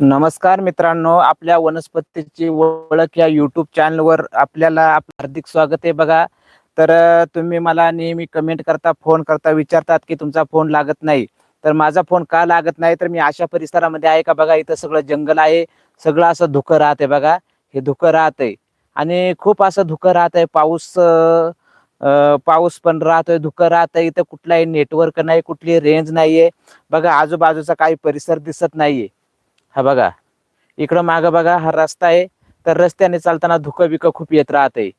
नमस्कार मित्रांनो आपल्या वनस्पतीची ओळख या युट्यूब चॅनलवर आपल्याला आपलं हार्दिक स्वागत आहे बघा. तर तुम्ही मला नेहमी कमेंट करता फोन करता विचारतात की तुमचा फोन लागत नाही. तर माझा फोन का लागत नाही? तर मी अशा परिसरामध्ये आहे का बघा इथं सगळं जंगल आहे. सगळं असं धुकं राहते बघा. हे धुकं राहतंय. आणि खूप असं धुकं राहत आहे पाऊस पाऊस पण राहतोय. धुकं राहतंय. इथं कुठलाही नेटवर्क नाही कुठली रेंज नाहीये. बघा आजूबाजूचा काही परिसर दिसत नाहीये. हा बघा. इकडं मागं बघा हा रस्ता आहे. तर रस्त्याने चालताना धुकं बिकं खूप येत राहतंय.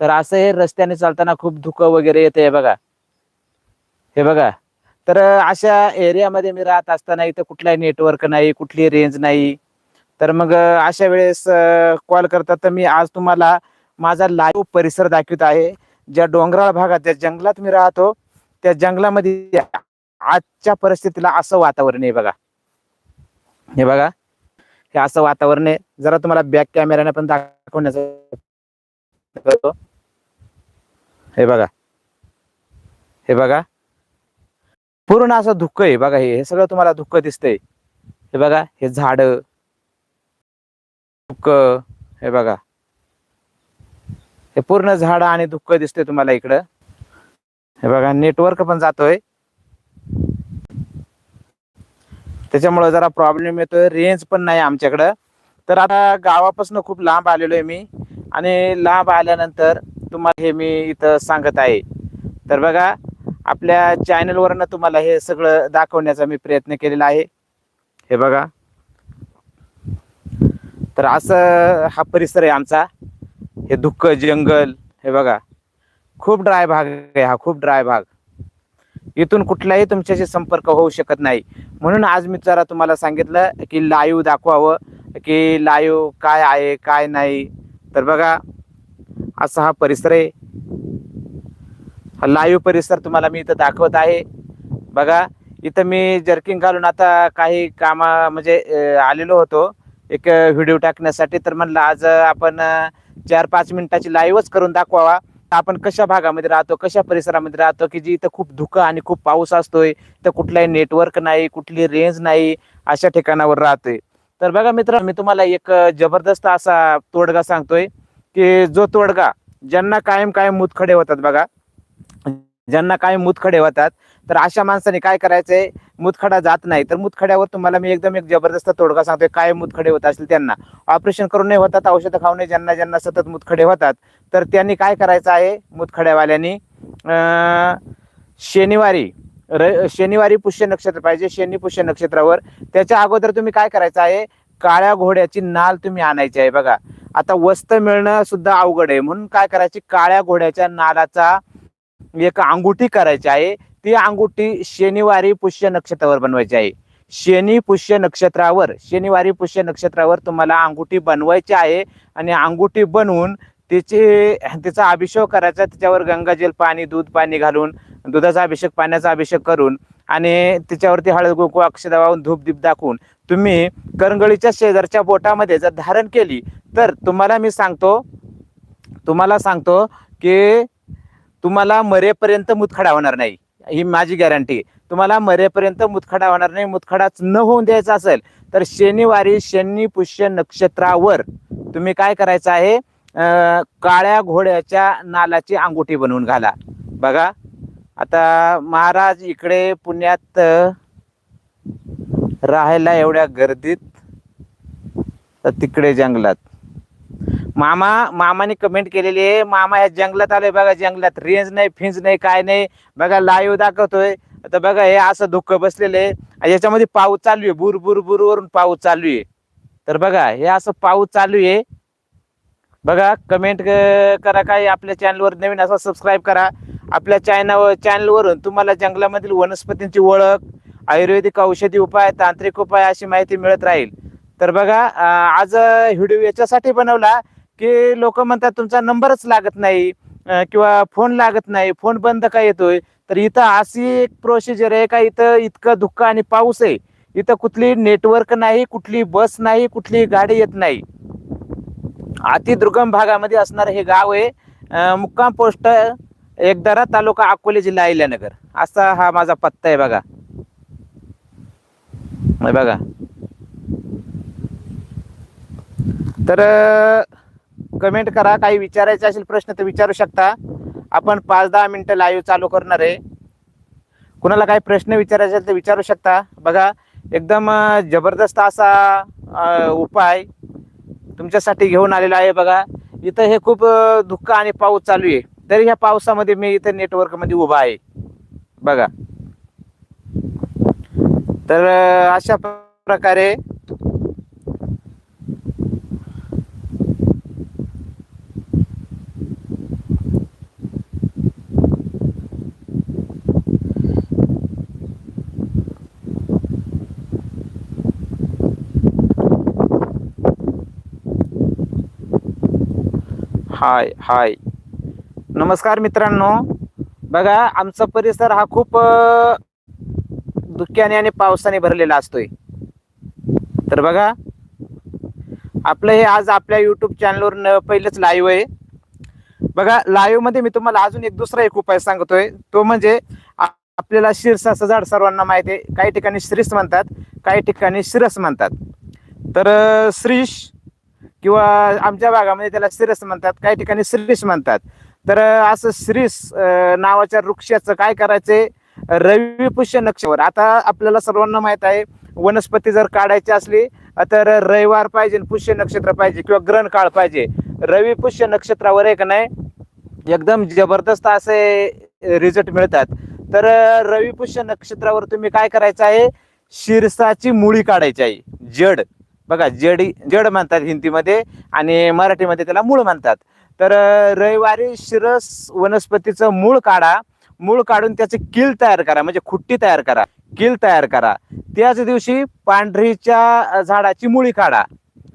तर असं हे रस्त्याने चालताना खूप धुकं वगैरे येते बघा. हे बघा. तर अशा एरियामध्ये मी राहत असताना इथं कुठलाही नेटवर्क नाही कुठली रेंज नाही. तर मग अशा वेळेस कॉल करतात तर मी आज तुम्हाला माझा लाईव्ह परिसर दाखवित आहे. ज्या डोंगराळ भागात ज्या जंगलात मी राहतो त्या जंगलामध्ये आजच्या परिस्थितीला असं वातावरण आहे बघा. हे बघा हे असं वातावरण आहे. जरा तुम्हाला बॅक कॅमेऱ्याने पण दाखवण्याचा करतो. हे बघा हे बघा. पूर्ण असं धुक्क आहे बघा हे. हे सगळं तुम्हाला धुक्क दिसतंय. हे बघा हे झाड. धुक्क हे बघा. हे पूर्ण झाड आणि धुक्क दिसतंय तुम्हाला इकडं. हे बघा नेटवर्क पण जातोय. त्याच्यामुळे जरा प्रॉब्लेम येतोय. रेंज पण नाही आमच्याकडं. तर आता गावापासून खूप लांब आलेलो आहे मी. आणि लांब आल्यानंतर तुम्हाला हे मी इथं सांगत आहे. तर बघा आपल्या चॅनलवरनं तुम्हाला हे सगळं दाखवण्याचा मी प्रयत्न केलेला आहे. हे बघा. तर असं हा परिसर आहे आमचा. हे दुःख जंगल हे बघा. खूप ड्राय भाग आहे हा खूप ड्राय भाग. इथून कुठलाही तुमच्याशी संपर्क होऊ शकत नाही. म्हणून आज मी जरा तुम्हाला सांगितलं की लाईव्ह दाखवावं की लाईव्ह काय आहे काय नाही. तर बघा असा हा परिसर आहे. हा लाईव्ह परिसर तुम्हाला मी इथं दाखवत आहे. बघा इथं मी जर्किंग घालून आता काही कामा म्हणजे आलेलो होतो. एक व्हिडिओ टाकण्यासाठी तर म्हणलं आज आपण चार पाच मिनिटाची लाईव्हच करून दाखवावा. आपण कशा भागामध्ये राहतो कशा परिसरामध्ये राहतो की जी इथं खूप धुकं आणि खूप पाऊस असतोय तर कुठलाही नेटवर्क नाही कुठली रेंज नाही अशा ठिकाणावर राहतोय. तर बघा मित्र मी तुम्हाला एक जबरदस्त असा तोडगा सांगतोय की जो तोडगा ज्यांना कायम कायम मुतखडे होतात बघा ज्यांना काय मुतखडे होतात तर अशा माणसाने काय करायचंय? मुतखडा जात नाही. तर मुतखड्यावर तुम्हाला मी एकदम एक जबरदस्त तोडगा सांगतोय काय मुतखडे होत असतील त्यांना. ऑपरेशन करून नाही होतात औषधं खाऊ नये ज्यांना ज्यांना सतत मुतखडे होतात. तर त्यांनी काय करायचं आहे? मुतखड्यावाल्यांनी शनिवारी र शनिवारी पुष्य नक्षत्र पाहिजे शनी पुष्य नक्षत्रावर. त्याच्या अगोदर तुम्ही काय करायचं आहे? काळ्या घोड्याची नाल तुम्ही आणायची आहे बघा. आता वस्त्र मिळणं सुद्धा अवघड आहे. म्हणून काय करायची? काळ्या घोड्याच्या नालाचा एक अंगुठी करायची आहे. ती अंगुठी शनिवारी पुष्य नक्षत्रावर बनवायची आहे. शनी पुष्य नक्षत्रावर शनिवारी पुष्य नक्षत्रावर तुम्हाला अंगुठी बनवायची आहे आणि अंगुठी बनवून तिचे तिचा अभिषेक करायचा. तिच्यावर गंगाजल पाणी दूध पाणी घालून दुधाचा अभिषेक पाण्याचा अभिषेक करून आणि त्याच्यावरती हळद गोकू अक्षदा वाहून धूप दीप दाखवून तुम्ही करंगळीच्या शेजारच्या बोटामध्ये जर धारण केली तर तुम्हाला मी सांगतो तुम्हाला सांगतो की तुम्हाला मरेपर्यंत मुतखडा होणार नाही. ही माझी गॅरंटी तुम्हाला मरेपर्यंत मुतखडा होणार नाही. मुतखडाच न होऊन द्यायचा असेल तर शनिवारी शनी पुष्य नक्षत्रावर तुम्ही काय करायचं आहे? काळ्या घोड्याच्या नालाची अंगुठी बनवून घाला. बघा. आता महाराज इकडे पुण्यात राहायला एवढ्या गर्दीत तर तिकडे जंगलात. मामा मामाने कमेंट केलेली आहे मामा या जंगलात आलोय बघा जंगलात रेंज नाही फिंज नाही काय नाही. बघा लाईव्ह दाखवतोय. तर बघा हे असं धुकं बसलेलं आहे. याच्यामध्ये पाऊस चालू आहे. बुर बुर बुर वरून पाऊस चालू आहे. तर बघा हे असं पाऊस चालू आहे. बघा कमेंट करा काय आपल्या चॅनलवर नवीन असं सबस्क्राईब करा. आपल्या चॅनल चॅनलवरून तुम्हाला जंगलामधील वनस्पतींची ओळख आयुर्वेदिक औषधी उपाय तांत्रिक उपाय अशी माहिती मिळत राहील. तर बघा आज व्हिडिओ याच्यासाठी बनवला. की लोक म्हणतात तुमचा नंबरच लागत नाही किंवा फोन लागत नाही फोन बंद का येतोय? तर इथं अशी एक प्रोसिजर आहे का इथं इतकं धुक्क आणि पाऊस आहे. इथं कुठली नेटवर्क नाही कुठली बस नाही कुठली गाडी येत नाही. अतिदुर्गम भागामध्ये असणारं हे गाव आहे. मुक्काम पोस्ट एकदरा तालुका अकोले जिल्हा अहिल्यानगर. असा हा माझा पत्ता आहे बघा. बघा. तर कमेंट करा काही विचारायचे असेल प्रश्न तर विचारू शकता. आपण पाच दहा मिनटं लाईव्ह चालू करणार आहे. कुणाला काही प्रश्न विचारायचे असेल तर विचारू शकता. बघा एकदम जबरदस्त असा उपाय तुमच्यासाठी घेऊन आलेला आहे बघा. इथं हे खूप दुःख आणि पाऊस चालू आहे. तरी ह्या पावसामध्ये मी इथं नेटवर्कमध्ये उभा आहे. बघा. तर अशा प्रकारे हाय हाय. नमस्कार मित्रांनो. बघा आमचा परिसर हा खूप धुक्याने आणि पावसाने भरलेला असतोय. तर बघा आपलं हे आज आपल्या युट्यूब चॅनलवर पहिलंच लाईव्ह आहे. बघा लाईव्हमध्ये मी तुम्हाला अजून एक दुसरा एक उपाय सांगतोय. तो म्हणजे आपल्याला शिरसाचं झाड सर्वांना माहिती आहे. काही ठिकाणी श्रीस म्हणतात काही ठिकाणी शिरस म्हणतात. तर श्रीश किंवा आमच्या भागामध्ये त्याला सिरस म्हणतात काही ठिकाणी श्रीस म्हणतात. तर असं श्रीस नावाच्या वृक्षाचं काय करायचंय? रवी पुष्य नक्षत्रावर आता आपल्याला सर्वांना माहीत आहे वनस्पती जर काढायची असली तर रविवार पाहिजे पुष्य नक्षत्र पाहिजे किंवा ग्रहण काळ पाहिजे. रवी पुष्य नक्षत्रावर आहे का नाही? एकदम जबरदस्त असे रिझल्ट मिळतात. तर रवी पुष्य नक्षत्रावर तुम्ही काय करायचं आहे? शिरसाची मुळी काढायची आहे. जड. बघा जडी जड म्हणतात हिंदीमध्ये आणि मराठीमध्ये त्याला मूळ म्हणतात. तर रविवारी शिरस वनस्पतीचं मूळ काढा. मूळ काढून त्याचे किल तयार करा म्हणजे खुट्टी तयार करा. किल तयार करा. त्याच दिवशी पांढरीच्या झाडाची मुळी काढा.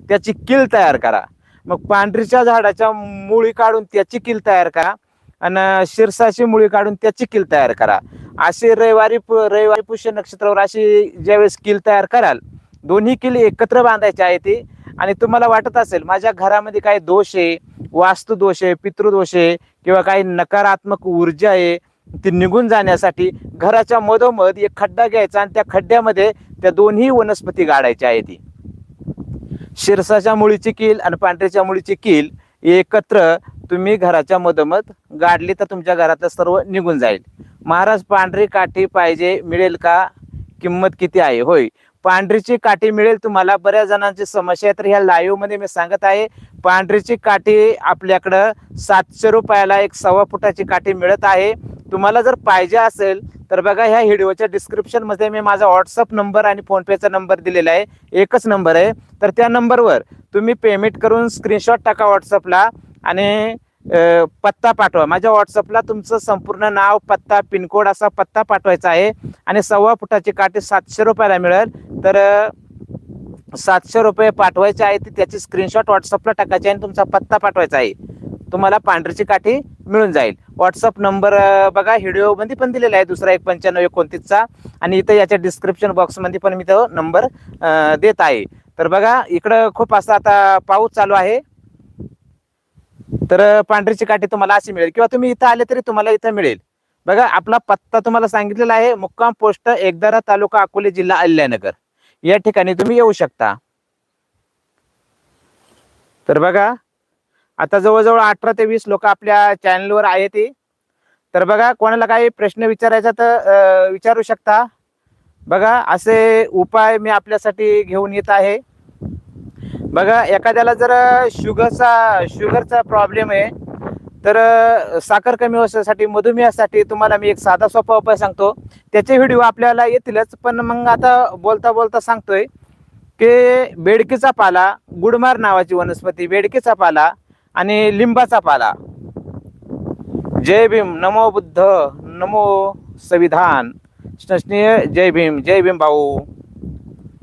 त्याची किल तयार करा. मग पांढरीच्या झाडाच्या मुळी काढून त्याची किल तयार करा. आणि शिरसाची मुळी काढून त्याची किल तयार करा. असे रविवारी पु- रविवारी पुष्य नक्षत्रावर अशी ज्यावेळेस किल तयार कराल दोन्ही किल्ले एकत्र बांधायचे आहे ते. आणि तुम्हाला वाटत असेल माझ्या घरामध्ये काही दोष आहे वास्तू दोष आहे पितृदोष आहे किंवा काही नकारात्मक ऊर्जा आहे ती निघून जाण्यासाठी घराच्या मधोमध एक खड्डा घ्यायचा आणि त्या खड्ड्यामध्ये त्या दोन्ही वनस्पती गाडायच्या आहे ती शिरसाच्या मुळीची कील आणि पांढऱ्याच्या मुळीची कील एकत्र तुम्ही घराच्या मधोमध गाडली तर तुमच्या घरातलं सर्व निघून जाईल. महाराज पांढरी काठी पाहिजे मिळेल का? किंमत किती आहे? होय. पांढरीची काठी मिळेल तुम्हाला. बऱ्याच जणांची समस्या आहे. तर ह्या लाईव्हमध्ये मी सांगत आहे पांढरीची काठी आपल्याकडं सातशे रुपयाला एक सव्वा फुटाची काठी मिळत आहे. तुम्हाला जर पाहिजे असेल तर बघा ह्या व्हिडिओच्या डिस्क्रिप्शनमध्ये मी माझा व्हॉट्सअप नंबर आणि फोनपेचा नंबर दिलेला आहे. एकच नंबर आहे. तर त्या नंबरवर तुम्ही पेमेंट करून स्क्रीनशॉट टाका व्हॉट्सअपला आणि पत्ता पाठवा. माझ्या व्हॉट्सअपला तुमचं संपूर्ण नाव पत्ता पिनकोड असा पत्ता पाठवायचा आहे. आणि सव्वा फुटाची काठी सातशे रुपयाला मिळेल. तर सातशे रुपये पाठवायचे आहे ती त्याची स्क्रीनशॉट व्हॉट्सअपला टाकायची आहे आणि तुमचा पत्ता पाठवायचा आहे. तुम्हाला पांढरीची काठी मिळून जाईल. व्हॉट्सअप नंबर बघा व्हिडिओमध्ये पण दिलेला आहे दुसरा एक पंच्याण्णव एकोणतीसचा. आणि इथं याच्या डिस्क्रिप्शन बॉक्समध्ये पण मी तो नंबर देत आहे. तर बघा इकडं खूप असा आता पाऊस चालू आहे. तर पांढरीची काठी तुम्हाला अशी मिळेल. किंवा तुम्ही इथं आले तरी तुम्हाला इथं मिळेल. बघा आपला पत्ता तुम्हाला सांगितलेला आहे मुक्काम पोस्ट एकदारा तालुका अकोले जिल्हा अहिल्यानगर. या ठिकाणी तुम्ही येऊ शकता. तर बघा आता जवळजवळ अठरा ते वीस लोक आपल्या चॅनलवर आहे ती तर बघा कोणाला काही प्रश्न विचारायचा तर विचारू शकता. बघा असे उपाय मी आपल्यासाठी घेऊन येत आहे. बघा एखाद्याला जर शुगरचा शुगरचा प्रॉब्लेम आहे तर साखर कमी होण्यासाठी मधुमेहासाठी तुम्हाला मी एक साधा सोपा उपाय सांगतो. त्याचे व्हिडिओ आपल्याला येतीलच पण मग आता बोलता बोलता सांगतोय की बेडकीचा पाला गुडमार नावाची वनस्पती बेडकीचा पाला आणि लिंबाचा पाला. जय भीम नमो बुद्ध नमो संविधान. स्नेह जय भीम जय भीम भाऊ.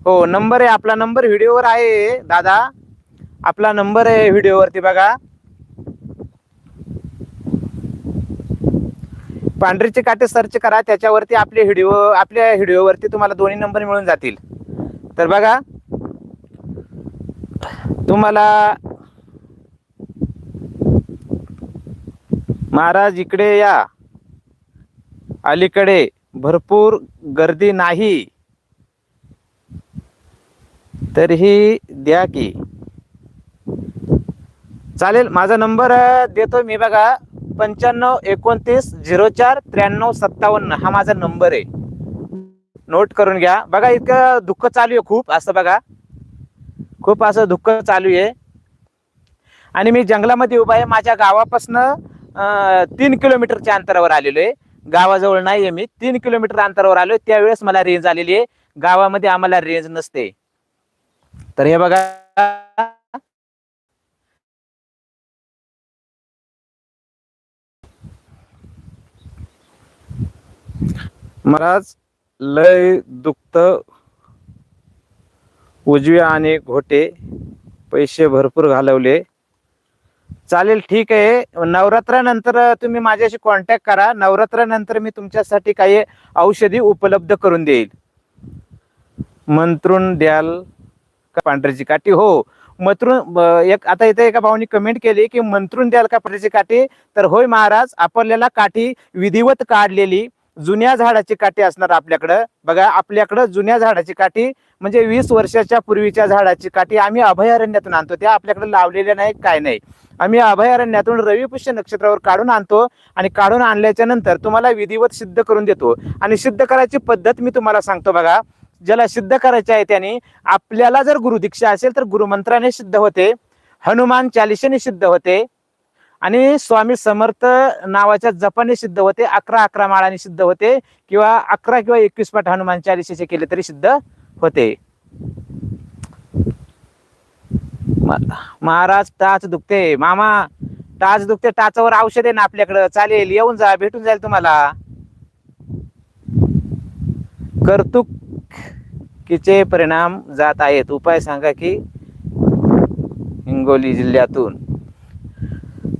हो नंबर आहे आपला नंबर व्हिडिओवर आहे दादा. आपला नंबर आहे व्हिडिओवरती बघा. पांढरीचे काटे सर्च करा त्याच्यावरती आपले व्हिडिओ आपल्या व्हिडिओवरती तुम्हाला दोन्ही नंबर मिळून जातील. तर बघा. तुम्हाला महाराज इकडे या. अलीकडे. भरपूर गर्दी नाही. तरीही द्या की. चालेल माझा नंबर देतो मी बघा. पंच्याण्णव एकोणतीस झिरो चार त्र्याण्णव सत्तावन्न हा माझा नंबर आहे. नोट करून घ्या. बघा इतकं दुःख चालू आहे खूप असं बघा. खूप असं दुःख चालू आहे. आणि मी जंगलामध्ये उभा आहे. माझ्या गावापासनं तीन किलोमीटरच्या अंतरावर आलेलो आहे. गावाजवळ नाही आहे मी. तीन किलोमीटर अंतरावर आलोय. त्यावेळेस मला रेंज आलेली आहे. गावामध्ये आम्हाला रेंज नसते. तर हे बघा. महाराज लय दुखत उजवे आणि घोटे पैसे भरपूर घालवले. चालेल ठीक आहे. नवरात्रानंतर तुम्ही माझ्याशी कॉन्टॅक्ट करा. नवरात्रानंतर मी तुमच्यासाठी काही औषधी उपलब्ध करून देईल. मंत्रून द्याल. पांढऱ्याची काठी. हो मंत्रून एक आता इथे एका भाऊनी कमेंट केली की मंत्रून द्याल का पांढऱ्याची काठी? तर होय महाराज आपल्याला काठी विधिवत काढलेली जुन्या झाडाची काठी असणार आपल्याकडं. बघा आपल्याकडं जुन्या झाडाची काठी म्हणजे वीस वर्षाच्या पूर्वीच्या झाडाची काठी आम्ही अभयारण्यातून आणतो. त्या आपल्याकडे लावलेल्या नाही काय नाही. आम्ही अभयारण्यातून रविपुष्य नक्षत्रावर काढून आणतो आणि काढून आणल्याच्या नंतर तुम्हाला विधिवत सिद्ध करून देतो. आणि सिद्ध करायची पद्धत मी तुम्हाला सांगतो बघा. ज्याला सिद्ध करायचे आहे त्याने आपल्याला जर गुरुदीक्षा असेल तर गुरुमंत्राने सिद्ध होते हनुमान चालिशेने सिद्ध होते आणि स्वामी समर्थ नावाच्या जपाने सिद्ध होते अकरा अकरा माळाने सिद्ध होते किंवा अकरा किंवा एकवीस पाठ हनुमान चालिशेचे केले तरी सिद्ध होते. महाराज टाच दुखते. मामा टाच दुखते टाचावर औषध आहे ना आपल्याकडं? चालेल येऊन जा भेटून जाईल तुम्हाला. कर्तुक कर्तुकीचे परिणाम जात आहेत? उपाय सांगा की हिंगोली जिल्ह्यातून.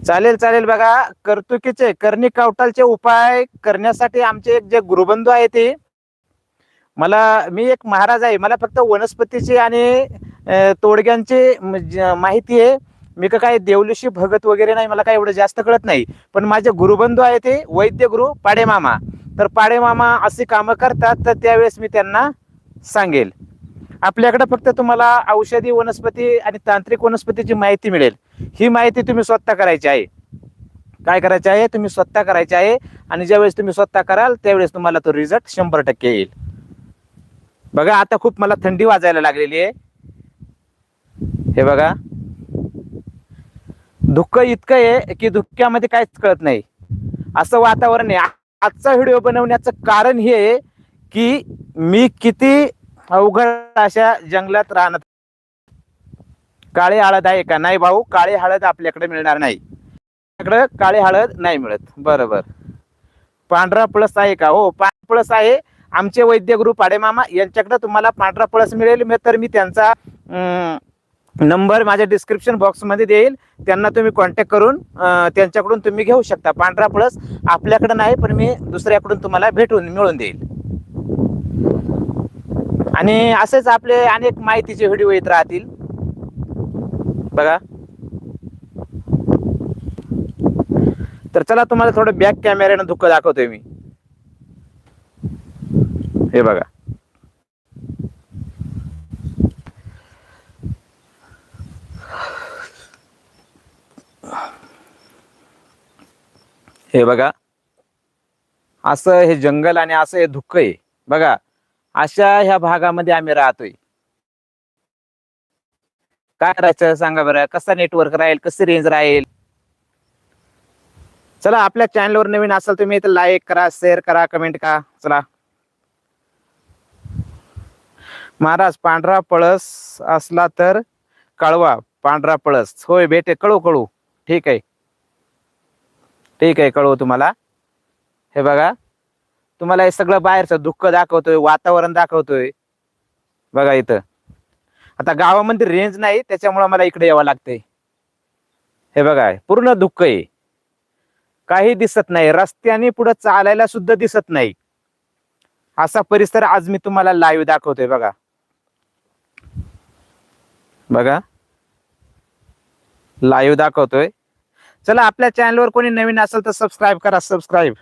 चालेल चालेल बघा कर्तुकीचे कर्णी कावटालचे उपाय करण्यासाठी आमचे एक जे गुरुबंधू आहे ते मला मी एक महाराज आहे मला फक्त वनस्पतीची आणि तोडग्यांची म्हणजे माहिती आहे. मी का काय देवलुशी भगत वगैरे नाही मला काय एवढं जास्त कळत नाही. पण माझे गुरुबंधू आहे ते वैद्य गुरु पाडेमामा. तर पाडेमामा अशी कामं करतात तर त्यावेळेस मी त्यांना सांगेल. आपल्याकडे फक्त तुम्हाला औषधी वनस्पती आणि तांत्रिक वनस्पतीची माहिती मिळेल. ही माहिती तुम्ही स्वतः करायची आहे. काय करायचे आहे? तुम्ही स्वतः करायचे आहे आणि ज्यावेळेस तुम्ही स्वतः कराल त्यावेळेस तुम्हाला तो रिझल्ट शंभर टक्के येईल. बघा आता खूप मला थंडी वाजायला लागलेली आहे. हे बघा. दुःख इतकं आहे की धुक्यामध्ये काहीच कळत नाही. असं वातावरण आहे. आजचा व्हिडिओ बनवण्याचं कारण हे आहे की मी किती अवघड अशा जंगलात राहणार? काळी हळद आहे का? नाही भाऊ काळी हळद आपल्याकडे मिळणार नाही. आपल्याकडे काळी हळद नाही मिळत. बरोबर. पांढरा पळस आहे का? हो पांढरा पळस आहे. आमचे वैद्य गुरु पाडेमामा यांच्याकडे तुम्हाला पांढरा पळस मिळेल. मी तर मी त्यांचा नंबर माझ्या डिस्क्रिप्शन बॉक्समध्ये देईल. त्यांना तुम्ही कॉन्टॅक्ट करून त्यांच्याकडून तुम्ही घेऊ शकता. पांढरा पळस आपल्याकडे नाही पण मी दुसऱ्याकडून तुम्हाला भेटून मिळून देईल. आणि असेच आपले अनेक माहितीचे व्हिडिओ येत राहतील. बघा. तर चला तुम्हाला थोडं बॅक कॅमेऱ्यानं धुकं दाखवतोय मी. हे बघा. हे बघा. असं हे जंगल आणि असं हे धुक्क आहे. बघा. अशा ह्या भागामध्ये आम्ही राहतोय. काय करायचं सांगा बरं? कसा नेटवर्क राहील? कशी रेंज राहील? चला आपल्या चॅनलवर नवीन असाल तुम्ही तर लाईक करा शेअर करा कमेंट करा. चला. महाराज पांढरा पळस असला तर कळवा. पांढरा पळस. होय बेटे कळू कळू. ठीक आहे. ठीक आहे कळवू तुम्हाला. हे बघा. तुम्हाला हे सगळं बाहेरचं दुःख दाखवतोय वातावरण दाखवतोय. बघा इथं. आता गावामध्ये रेंज नाही त्याच्यामुळे मला इकडे यावं लागतंय. हे बघा पूर्ण दुःख आहे. काही दिसत नाही रस्त्याने पुढे चालायला सुद्धा दिसत नाही. असा परिसर आज मी तुम्हाला लाईव्ह दाखवतोय बघा. बघा. लाईव्ह दाखवतोय. चला आपल्या चॅनलवर कोणी नवीन असेल तर सबस्क्राईब करा सबस्क्राईब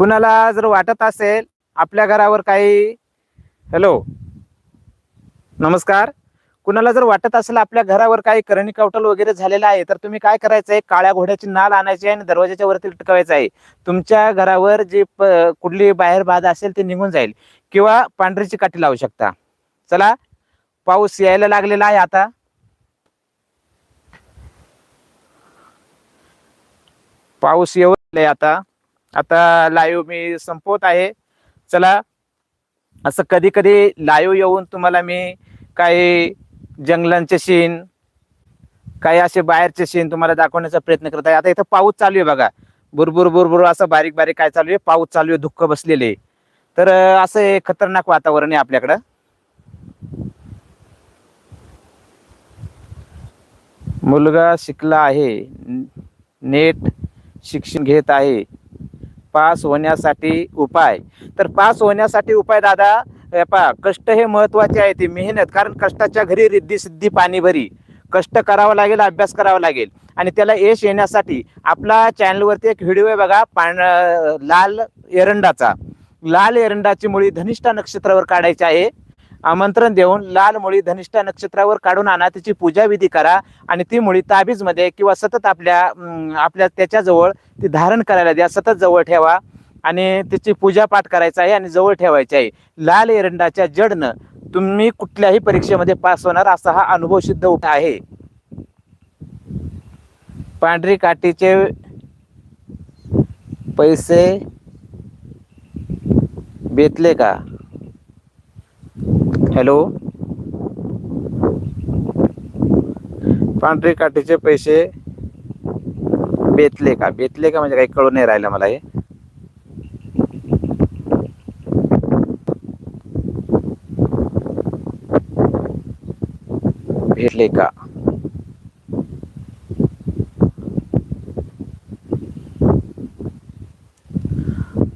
कुणाला जर वाटत असेल आपल्या घरावर काही हॅलो नमस्कार. कुणाला जर वाटत असेल आपल्या घरावर काही करणी कवटल वगैरे झालेलं आहे तर तुम्ही काय करायचं आहे काळ्या घोड्याची नाल आणायची आहे आणि दरवाजाच्या वरती लटकवायचं आहे. तुमच्या घरावर जी प- कुठली बाहेर बाधा असेल ती निघून जाईल. किंवा पांढरीची काठी लावू शकता. चला पाऊस यायला लागलेला आहे आता. पाऊस येऊ आता. आता लाईव्ह मी संपवत आहे. चला असं कधी कधी लाईव्ह येऊन तुम्हाला मी काही जंगलांचे सीन काही असे बाहेरचे सीन तुम्हाला दाखवण्याचा प्रयत्न करत आहे. आता इथं पाऊस चालू आहे बघा. बुरबुर बुरबुर असं बारीक बारीक काय चालू आहे? पाऊस चालू आहे दुःख बसलेले आहे. तर असं हे खतरनाक वातावरण आहे आपल्याकडं. मुलगा शिकला आहे. नेट शिक्षण घेत आहे. पास होण्यासाठी उपाय. तर पास होण्यासाठी उपाय दादा पा कष्ट हे महत्त्वाचे आहे ती मेहनत. कारण कष्टाच्या घरी रिद्धी सिद्धी पाणी भरी कष्ट करावं लागेल अभ्यास करावा लागेल. आणि त्याला यश येण्यासाठी आपला चॅनलवरती एक व्हिडिओ आहे बघा पाण लाल एरंडाचा. लाल एरंडाची मुळी धनिष्ठा नक्षत्रावर काढायची आहे. आमंत्रण देऊन लाल मुळी धनिष्ठा नक्षत्रावर काढून आणा त्याची पूजा विधी करा आणि ती मुळी ताबीजमध्ये किंवा सतत आपल्या आपल्या त्याच्याजवळ ती धारण करायला द्या सतत जवळ ठेवा आणि त्याची पूजा पाठ करायचा आहे आणि जवळ ठेवायची आहे. लाल एरंडाच्या जडनं तुम्ही कुठल्याही परीक्षेमध्ये पास होणार असा हा अनुभव सिद्ध होत आहे. पांढरी काठीचे पैसे बेतले का? हॅलो? पांढरे काठीचे पैसे बेतले का? बेतले का म्हणजे काही कळून नाही राहिलं मला हे. भेटले का?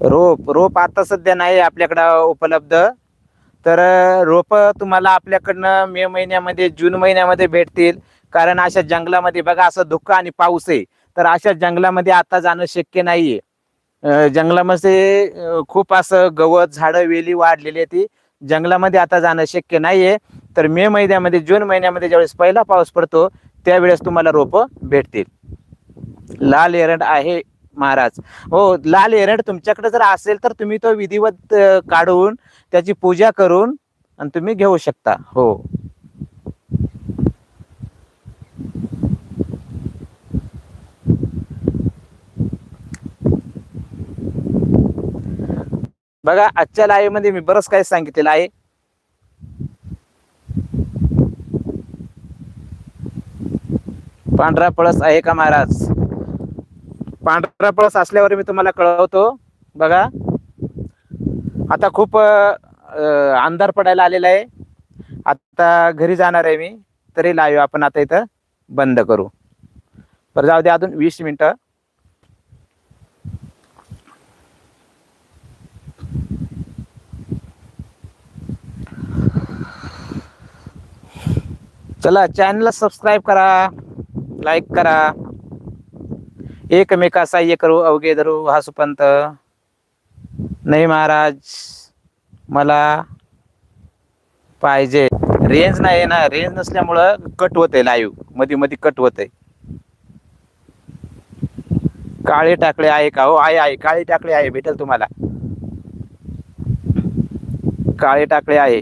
रोप रोप आता सध्या नाही आपल्याकडं उपलब्ध. तर रोप तुम्हाला आपल्याकडनं मे महिन्यामध्ये जून महिन्यामध्ये भेटतील. कारण अशा जंगलामध्ये बघा असं धुकं आणि पाऊस आहे. तर अशा जंगलामध्ये आता जाणं शक्य नाहीये. आहे जंगलामध्ये खूप असं गवत झाडं वेली वाढलेली आहे ती. जंगलामध्ये आता जाणं शक्य नाहीये. तर मे महिन्यामध्ये जून महिन्यामध्ये ज्यावेळेस पहिला पाऊस पडतो त्यावेळेस तुम्हाला रोपं भेटतील. लाल एरंड आहे. महाराज. हो लाल एरड तुमच्याकडे जर असेल तर तुम्ही तो विधिवत काढून त्याची पूजा करून आणि तुम्ही घेऊ शकता. हो. बघा आजच्या लाईव्हमध्ये मी बरंच काही सांगितलेलं आहे. पांढरा पळस आहे का महाराज? पांढरा पळस असल्यावर मी तुम्हाला कळवतो. बघा. आता खूप अंधार पडायला आलेला आहे. आता घरी जाणार आहे मी. तरी लाईव्ह आपण आता इथं बंद करू. बरं जाऊ दे अजून वीस मिनटं. चला चॅनलला सबस्क्राईब करा. लाईक करा. एकमेका साह्य करू अवघे धरू हा सुपंत नाही महाराज मला पाहिजे रेंज नाही ना रेंज नसल्यामुळं कट होतंय लाईव्हमध्ये मध्ये कट होतंय काळे टाकळे आहे का हो आहे आहे काळे टाकळे आहे भेटेल तुम्हाला काळे टाकळे आहे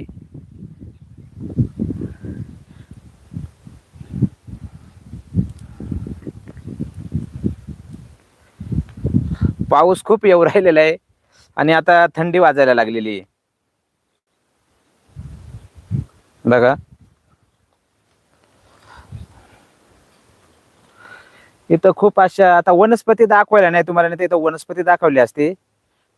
पाऊस खूप येऊ राहिलेला आहे आणि आता थंडी वाजायला लागलेली आहे. बघा. इथं खूप अशा आता वनस्पती दाखवायला नाही तुम्हाला नाही तर इथं वनस्पती दाखवली असती.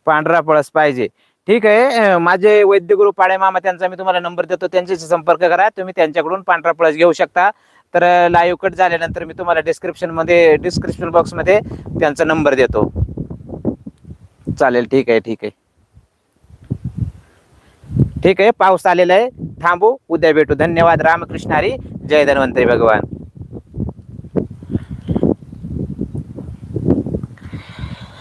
पांढरा पळस पाहिजे. ठीक आहे माझे वैद्यगुरु पाळे मामा त्यांचा मी तुम्हाला नंबर देतो त्यांच्याशी संपर्क करा. तुम्ही त्यांच्याकडून पांढरा पळस घेऊ शकता. तर लाईव्ह कट झाल्यानंतर मी तुम्हाला डिस्क्रिप्शनमध्ये डिस्क्रिप्शन बॉक्समध्ये त्यांचा नंबर देतो. चालेल ठीक आहे ठीक आहे. ठीक आहे पाऊस आलेला आहे. थांबू उद्या भेटू. धन्यवाद रामकृष्ण हरी जय धन्वंतरी भगवान.